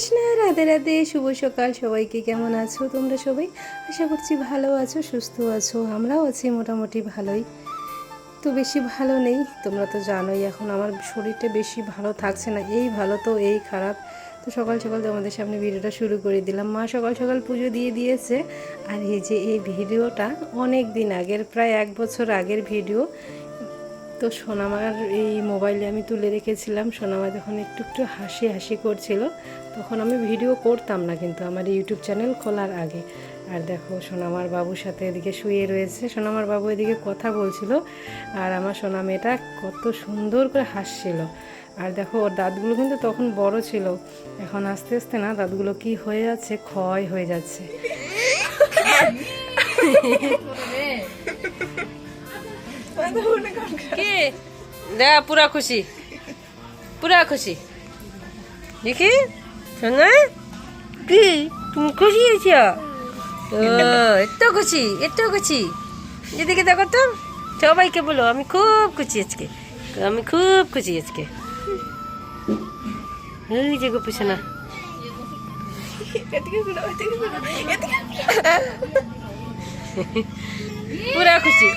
কৃষ্ণ, রাধে রাধে, শুভ সকাল। সবাইকে কেমন আছো? তোমরা সবাই? আশা করছি ভালো আছো, সুস্থ আছো। আমরাও আছি মোটামুটি ভালোই। তো বেশি ভালো নেই, তোমরা তো জানোই, এখন আমার শরীরটা বেশি ভালো থাকছে না। এই ভালো তো, এই খারাপ। তো সকাল সকাল তোমাদের সামনে ভিডিওটা শুরু করে দিলাম। মা সকাল সকাল পুজো দিয়ে দিয়েছে। আর এই যে এই ভিডিওটা অনেক দিন আগের, প্রায় এক বছর আগের ভিডিও। তো সোনামার এই মোবাইলে আমি তুলে রেখেছিলাম। সোনামা যখন একটু একটু হাসি হাসি করছিল, তখন আমি ভিডিও করতাম না কিন্তু আমার ইউটিউব চ্যানেল খোলার আগে। আর দেখো, সোনামার বাবুর সাথে এদিকে শুয়ে রয়েছে। সোনামার বাবু এদিকে কথা বলছিল আর আমার সোনা মেয়েটা কত সুন্দর করে হাসছিল। আর দেখো, ওর দাঁতগুলো কিন্তু তখন বড় ছিল। এখন আস্তে আস্তে না, দাঁতগুলো কি হয়ে যাচ্ছে, ক্ষয় হয়ে যাচ্ছে। কি? দেখা পুরা খুশি। পুরা খুশি। দেখি শোনা কি? তুমি খুশি হয়েছ? এত খুশি এত খুশি। যেদিকে দেখো তো, সবাইকে বলো, আমি খুব খুশি আজকে। আমি খুব খুশি আজকে। এই যে গোপী শোনা পুরা খুশি।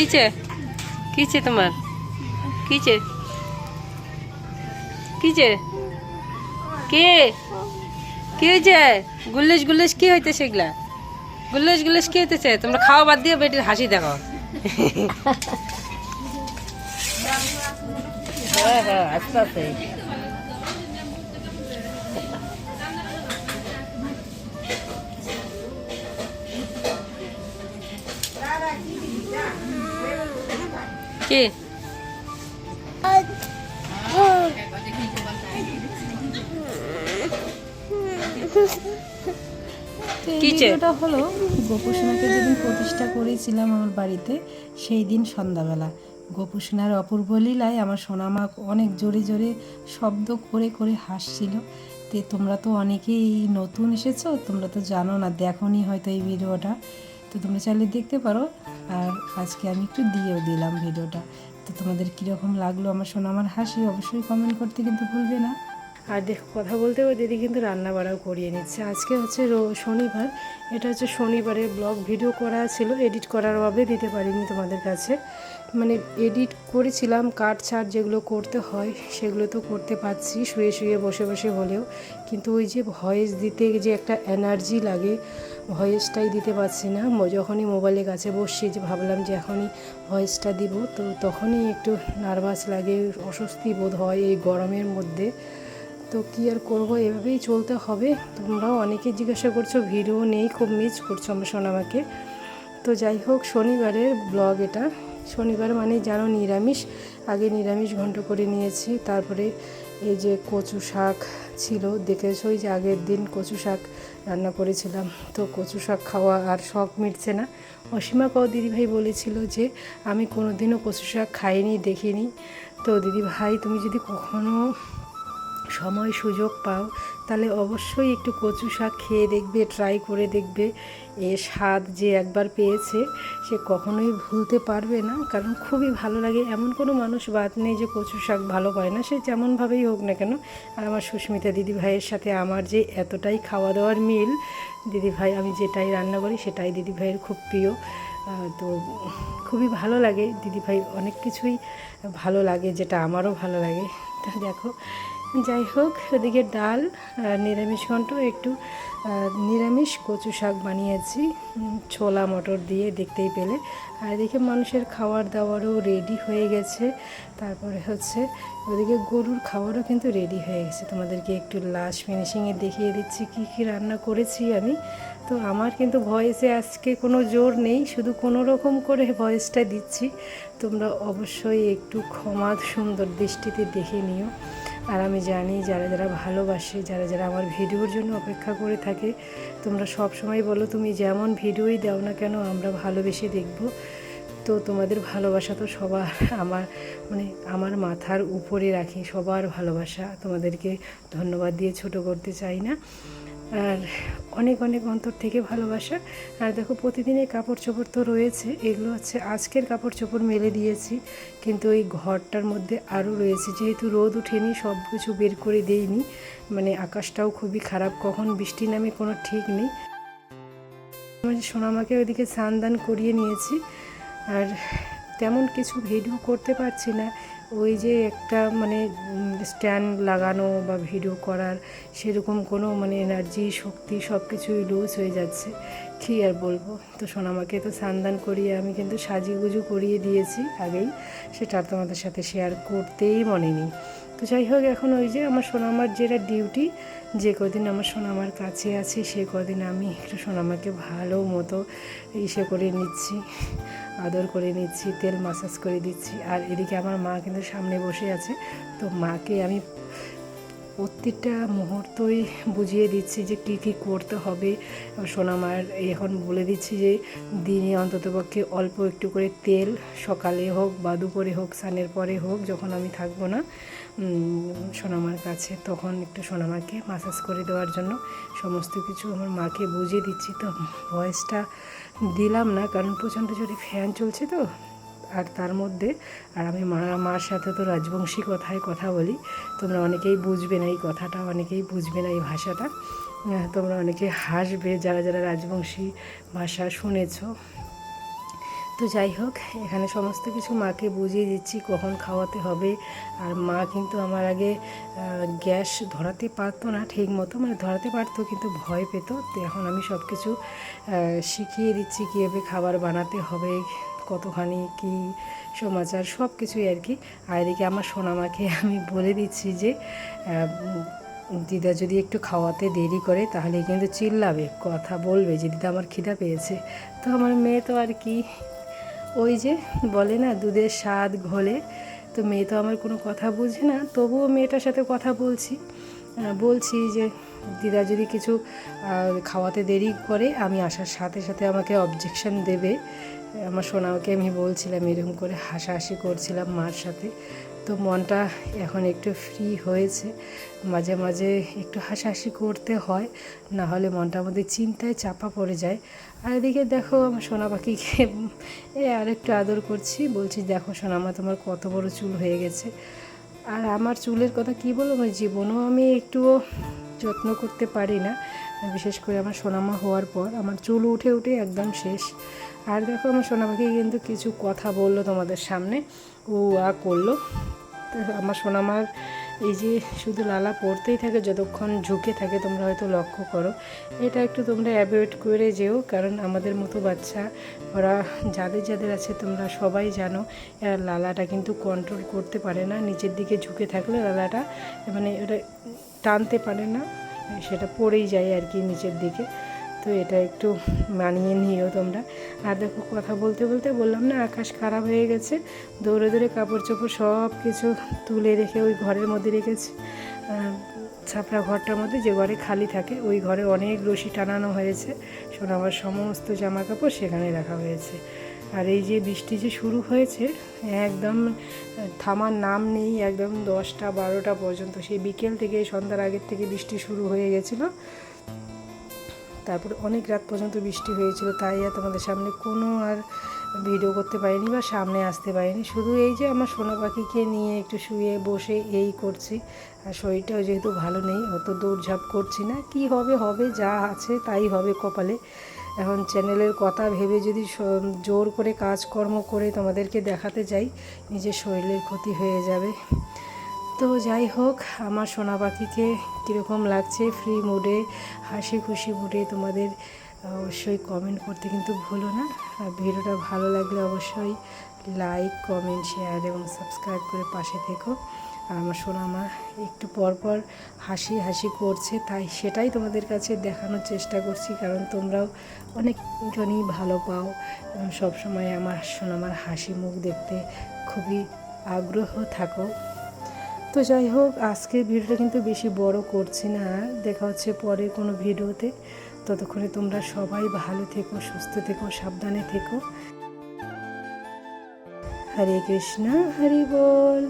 কিছে কিছে তোমার? কিছে কিছে কে কি? হয়েছে? গুল্লিশ গুল্লিশ কি হইতেছে এগুলা? গুল্লিশ গুল্লিশ কি হইতেছে? তোমরা খাওয়া বাদ দিয়ে বেটির হাসি দেখো হ্যাঁ হ্যাঁ আস্তে আস্তে। কি? ভিডিওটা হলো গোপুসোনাকে যেদিন প্রতিষ্ঠা করেছিলাম আমার বাড়িতে সেই দিন সন্ধ্যাবেলা। গোপুসোনার অপূর্ব লীলায় আমার সোনামা অনেক জোরে জোরে শব্দ করে করে হাসছিল। তে তোমরা তো অনেকেই নতুন এসেছ তোমরা তো জানো না দেখোনি হয়তো এই ভিডিওটা। তো তোমরা চাইলে দেখতে পারো। আর আজকে আমি একটু দিয়েও দিলাম ভিডিওটা। তো তোমাদের কীরকম লাগল আমার সোনামার হাসি অবশ্যই কমেন্ট করতে কিন্তু ভুলবে না। আর দেখো, কথা বলতে বলতে দিদি কিন্তু রান্না বাড়াও করিয়ে নিচ্ছে। আজকে হচ্ছে শনিবার। এটা হচ্ছে শনিবারের ব্লগ। ভিডিও করা ছিল, এডিট করার অভাবে দিতে পারিনি তোমাদের কাছে। মানে এডিট করেছিলাম, কাট ছাট যেগুলো করতে হয়, সেগুলো তো করতে পারছি, শুয়ে শুয়ে, বসে বসে হলেও। কিন্তু ওই যে ভয়েস দিতে, যে একটা এনার্জি লাগে, ভয়েসটাই দিতে পারছি না। যখনই মোবাইলের কাছে বসছি, যে ভাবলাম যে এখনই ভয়েসটা দিব, তো তখনই একটু নার্ভাস লাগে, অস্বস্তি বোধ হয় এই গরমের মধ্যে। তো কী আর করব? এভাবেই চলতে হবে। তোমরাও অনেকে জিজ্ঞাসা করছ, ভিডিও নেই, খুব মিস করছ আমার সোনামাকে। তো যাই হোক, শনিবারের ব্লগ এটা। শনিবার মানে জানো নিরামিষ। আগে নিরামিষ ঘন্ট করে নিয়েছি। তারপরে এই যে কচু শাক ছিল দেখেছোই যে আগের দিন কচু শাক রান্না করেছিলাম। তো কচু শাক খাওয়া আর শখ মিটছে না। অসীমা কাউ দিদিভাই বলেছিল যে, আমি কোনো দিনও কচু শাক খাইনি, দেখিনি। তো দিদিভাই, তুমি যদি কখনো সময় সুযোগ পাও, তাহলে অবশ্যই একটু কচু শাক খেয়ে দেখবে ট্রাই করে দেখবে। এ স্বাদ যে একবার পেয়েছে, সে কখনোই ভুলতে পারবে না। কারণ খুবই ভালো লাগে। এমন কোনো মানুষ বাদ নেই যে কচু শাক ভালো পায় না। সে যেমনভাবেই হোক না কেন, আর আমার সুস্মিতা দিদি ভাইয়ের সাথে আমার যে এতটাই খাওয়া দাওয়ার মিল দিদি ভাই আমি যেটাই রান্না করি সেটাই দিদি ভাইয়ের খুব প্রিয়। তো খুবই ভালো লাগে। দিদি ভাই অনেক কিছুই ভালো লাগে যেটা আমারও ভালো লাগে। তা দেখো যাই হোক ওদিকে ডাল নিরামিষ ঘন্ট, একটু নিরামিষ কচু শাক বানিয়েছি ছোলা মটর দিয়ে দেখতেই পেলে। আর এদিকে মানুষের খাওয়ার দাওয়ারও রেডি হয়ে গেছে। তারপরে হচ্ছে, ওদিকে গরুর খাবারও কিন্তু রেডি হয়ে গেছে। তোমাদেরকে একটু লাস্ট ফিনিশিংয়ে দেখিয়ে দিচ্ছি কী কী রান্না করেছি আমি। তো আমার কিন্তু ভয়েসে আজকে কোনো জোর নেই, শুধু কোনো রকম করে ভয়েসটা দিচ্ছি। তোমরা অবশ্যই একটু ক্ষমা সুন্দর দৃষ্টিতে দেখে নিও। আর আমি জানি যারা যারা ভালোবাসে, যারা যারা আমার ভিডিওর জন্য অপেক্ষা করে থাকে, তোমরা সব সময় বলো, তুমি যেমন ভিডিওই দাও না কেন, আমরা ভালোবেসে দেখব। তো তোমাদের ভালোবাসা তো সবার, আমার মানে আমার মাথার উপরে রাখি, সবার ভালোবাসা। তোমাদেরকে ধন্যবাদ দিয়ে ছোট করতে চাই না। আর অনেক অনেক অন্তর থেকে ভালোবাসা। আর দেখো, প্রতিদিনের কাপড় চোপড় তো রয়েছে। এগুলো হচ্ছে আজকের কাপড় চোপড় মেলে দিয়েছি। কিন্তু ওই ঘরটার মধ্যে আরও রয়েছে। যেহেতু রোদ উঠেনি, সব কিছু বের করে দেইনি। মানে আকাশটাও খুবই খারাপ। কখন বৃষ্টি নামে কোনো ঠিক নেই। সোনামাকে ওইদিকে স্নান দান করিয়ে নিয়েছি। আর তেমন কিছু ভিডিও করতে পারছি না। ওই যে একটা মানে স্ট্যান্ড লাগানো বা ভিডিও করার সেরকম কোনো মানে এনার্জি শক্তি সব কিছুই লুজ হয়ে যাচ্ছে। কী আর বলব? তো সোনামাকে তো স্নান করিয়ে আমি কিন্তু সাজিগুজু করিয়ে দিয়েছি আগেই। সেটা তোমাদের সাথে শেয়ার করতেই মনে নেই। তো যাই হোক, এখন ওই যে আমার সোনামার যেটা ডিউটি যে কদিন আমার সোনামার কাছে আছে, সে কদিন আমি একটু সোনামাকে ভালো মতো ইসে করে নিচ্ছি। আদর করে নিচ্ছি, তেল মাসাজ করে দিচ্ছি। আর এদিকে আমার মা কিন্তু সামনে বসে আছে। তো মাকে আমি প্রত্যেকটা মুহূর্তই বুঝিয়ে দিচ্ছি যে কী কী করতে হবে। সোনামার এখন বলে দিচ্ছি যে দিনে অন্ততপক্ষে অল্প একটু করে তেল সকালে হোক বা দুপুরে হোক, স্নানের পরে হোক, যখন আমি থাকব না সোনামার কাছে, তখন একটু সোনামাকে মাসাজ করে দেওয়ার জন্য সমস্ত কিছু আমার মাকে বুঝিয়ে দিচ্ছি। তো ভয়েসটা দিলাম না, কারণ প্রচণ্ড জোরে ফ্যান চলছে তো। আর তার মধ্যে, আর আমি মা, মার সাথে তো রাজবংশী কথায় কথা বলি, তোমরা অনেকেই বুঝবে না এই কথাটা, অনেকেই বুঝবে না এই ভাষাটা। তোমরা অনেকে হাসবে, যারা যারা রাজবংশী ভাষা শুনেছো। তো যাই হোক, এখানে সমস্ত কিছু মাকে বুঝিয়ে দিচ্ছি কখন খাওয়াতে হবে। আর মা কিন্তু আমার আগে গ্যাস ধরাতে পারতো না ঠিক মতো মানে ধরাতে পারতো কিন্তু ভয় পেত। তো এখন আমি সব কিছু শিখিয়ে দিচ্ছি কীভাবে খাবার বানাতে হবে, কতখানি কি সমাচার সব কিছুই আর কি। আর এদিকে আমার সোনামাকে আমি বলে দিচ্ছি যে দিদা যদি একটু খাওয়াতে দেরি করে তাহলে কিন্তু চিল্লাবে, কথা বলবে যে, দিদা আমার খিদা পেয়েছে। তো আমার মেয়ে তো আর কি ওই যে বলে না, দুধের স্বাদ ঘোলে। তো মেয়ে তো আমার কোনো কথা বুঝে না, তবুও মেয়েটার সাথে কথা বলছি। বলছি যে, দিদা যদি কিছু খাওয়াতে দেরি করে, আমি আসার সাথে সাথে আমাকে অবজেকশন দেবে। আমার সোনাকে আমি বলছিলাম এরকম করে হাসাহাসি করছিলাম মার সাথে। তো মনটা এখন একটু ফ্রি হয়েছে। মাঝে মাঝে একটু হাসাহাসি করতে হয়, না হলে মনটার মধ্যে চিন্তায় চাপা পড়ে যায়। আর এদিকে দেখো আমার সোনা পাখিকে এ আর একটু আদর করছি, বলছি দেখো সোনামা তোমার কত বড় চুল হয়ে গেছে। আর আমার চুলের কথা কি বলব, আমার জীবনেও আমি একটুও যত্ন করতে পারি না। বিশেষ করে আমার সোনামা হওয়ার পর আমার চুল উঠে উঠে একদম শেষ। আর দেখো আমার সোনা পাখি কিন্তু কিছু কথা বলল তোমাদের সামনে। ও আ করল। আমার সোনামার এই যে শুধু লালা পড়তেই থাকে, যতক্ষণ ঝুঁকে থাকে তোমরা হয়তো লক্ষ্য করো। এটা একটু তোমরা অ্যাভয়েড করে যেও, কারণ আমাদের মতো বাচ্চা, ওরা যাদের যাদের আছে তোমরা সবাই জানো লালাটা কিন্তু কন্ট্রোল করতে পারে না। নিচের দিকে ঝুঁকে থাকলে লালাটা মানে ওটা টানতে পারে না, সেটা পড়েই যায় আর কি নিচের দিকে। তো এটা একটু মানিয়ে নিও তোমরা। আর দেখো, কথা বলতে বলতে বললাম না, আকাশ খারাপ হয়ে গেছে। দৌড়ে দৌড়ে কাপড় চোপড় সব কিছু তুলে রেখে ওই ঘরের মধ্যে রেখেছে। ছাপড়া ঘরটার মধ্যে যে ঘরে খালি থাকে, ওই ঘরে অনেক রশি টানানো হয়েছে। সোনামার সমস্ত জামা কাপড় সেখানে রাখা হয়েছে। আর এই যে বৃষ্টি যে শুরু হয়েছে, একদম থামার নাম নেই, একদম দশটা বারোটা পর্যন্ত। সেই বিকেল থেকে সন্ধ্যার আগের থেকে বৃষ্টি শুরু হয়ে গেছিল। তারপরে অনেক রাত পর্যন্ত বৃষ্টি হয়েছিল, তাই আর তোমাদের সামনে কোনো আর ভিডিও করতে পারিনি বা সামনে আসতে পারিনি। শুধু এই যে আমার সোনা পাখিকে নিয়ে একটু শুয়ে বসে এই করছি, আর শরীরটাও যেহেতু ভালো নেই, অত দৌড়ঝাঁপ করছি না। কি হবে হবে, যা আছে তাই হবে কপালে। এখন চ্যানেলের কথা ভেবে যদি জোর করে কাজকর্ম করে তোমাদেরকে দেখাতে যাই, নিজের শরীরের ক্ষতি হয়ে যাবে। তো যাই হোক, আমার সোনা পাখিকে কীরকম লাগছে ফ্রি মুডে হাসি খুশি মুডে তোমাদের অবশ্যই কমেন্ট করতে কিন্তু ভুলো না। আর ভিডিওটা ভালো লাগলে অবশ্যই লাইক কমেন্ট শেয়ার এবং সাবস্ক্রাইব করে পাশে থেকো। আর আমার সোনা মা একটু পর পর হাসি হাসি করছে, তাই সেটাই তোমাদের কাছে দেখানোর চেষ্টা করছি। কারণ তোমরাও অনেকজনই ভালো পাও। এবং সবসময় আমার সোনামার হাসি মুখ দেখতে খুবই আগ্রহ থাকো। তো যাই হোক, আজকের ভিডিওটা কিন্তু বেশি বড় করছি না। দেখা হচ্ছে পরে কোনো ভিডিওতে। ততক্ষণে তোমরা সবাই ভালো থেকো, সুস্থ থেকো, সাবধানে থেকো। হরে কৃষ্ণ, হরি বল।